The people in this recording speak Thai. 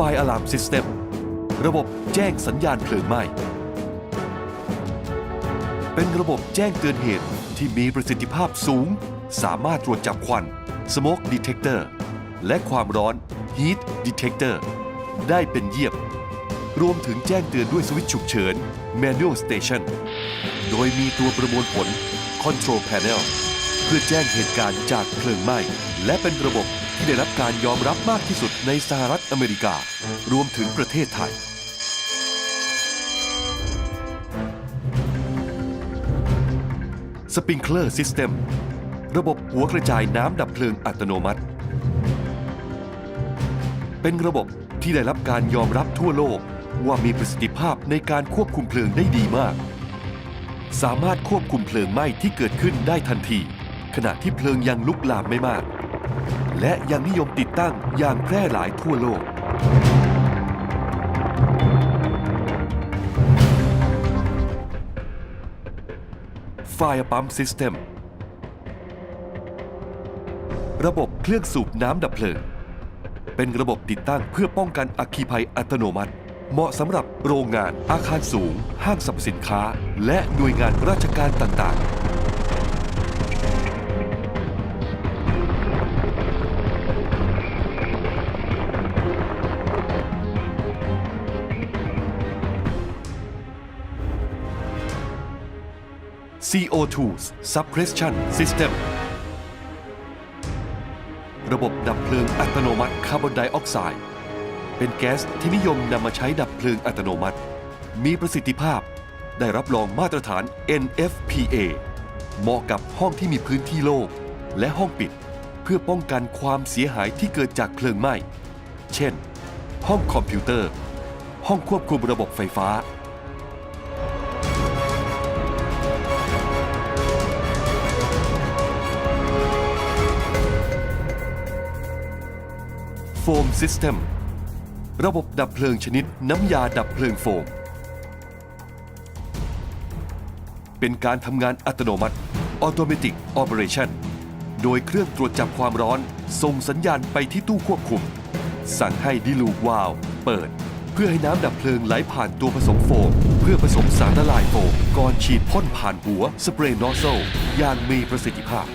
Fire Alarm System ระบบแจ้งสัญญาณเพลิงไหม้ เป็นระบบแจ้งเตือนเหตุที่มีประสิทธิภาพสูง สามารถตรวจจับควัน Smoke Detector และความร้อน Heat Detector ได้เป็นเยี่ยม รวมถึงแจ้งเตือนด้วยสวิตช์ฉุกเฉิน Manual Station โดยมีตัวประมวลผล Control Panel เพื่อแจ้งเหตุการณ์จากเพลิงไหม้ และเป็นระบบที่ได้รับการยอมรับมากที่สุดในสหรัฐอเมริกา รวมถึงประเทศไทย สปริงเกอร์ซิสเต็มระบบหัวกระจายน้ำดับเพลิงอัตโนมัติ เป็นระบบที่ได้รับการยอมรับทั่วโลกว่ามีประสิทธิภาพในการควบคุมเพลิงได้ดีมาก สามารถควบคุมเพลิงไหม้ที่เกิดขึ้นได้ทันที ขณะที่เพลิงยังลุกลามไม่มาก และยังนิยมติดตั้งอย่างแพร่หลายทั่วโลก Fire Pump System ระบบเครื่องสูบน้ำดับเพลิง เป็นระบบติดตั้งเพื่อป้องกันอัคคีภัยอัตโนมัติ เหมาะสำหรับโรงงานอาคารสูง ห้างสรรพสินค้า และหน่วยงานราชการต่างๆ CO2 Suppression System ระบบดับเพลิงอัตโนมัติคาร์บอนไดออกไซด์เป็นแก๊สที่นิยมนำมาใช้ดับเพลิงอัตโนมัติ มีประสิทธิภาพได้รับรองมาตรฐาน NFPA เหมาะกับห้องที่มีพื้นที่โล่งและห้องปิด เพื่อป้องกันความเสียหายที่เกิดจากเพลิงไหม้ เช่น ห้องคอมพิวเตอร์ ห้องควบคุมระบบไฟฟ้า โฟมซิสเต็มระบบดับเพลิงชนิดน้ำยาดับเพลิงโฟม เป็นการทำงานอัตโนมัติ Automatic Operation โดยเครื่องตรวจจับความร้อน ส่งสัญญาณไปที่ตู้ควบคุม สั่งให้ดิลูกวาล์วเปิด เพื่อให้น้ำดับเพลิงไหลผ่านตัวผสมโฟม เพื่อผสมสารละลายโฟม ก่อนฉีดพ่นผ่านหัวสเปรย์นอสโซอย่างมีประสิทธิภาพ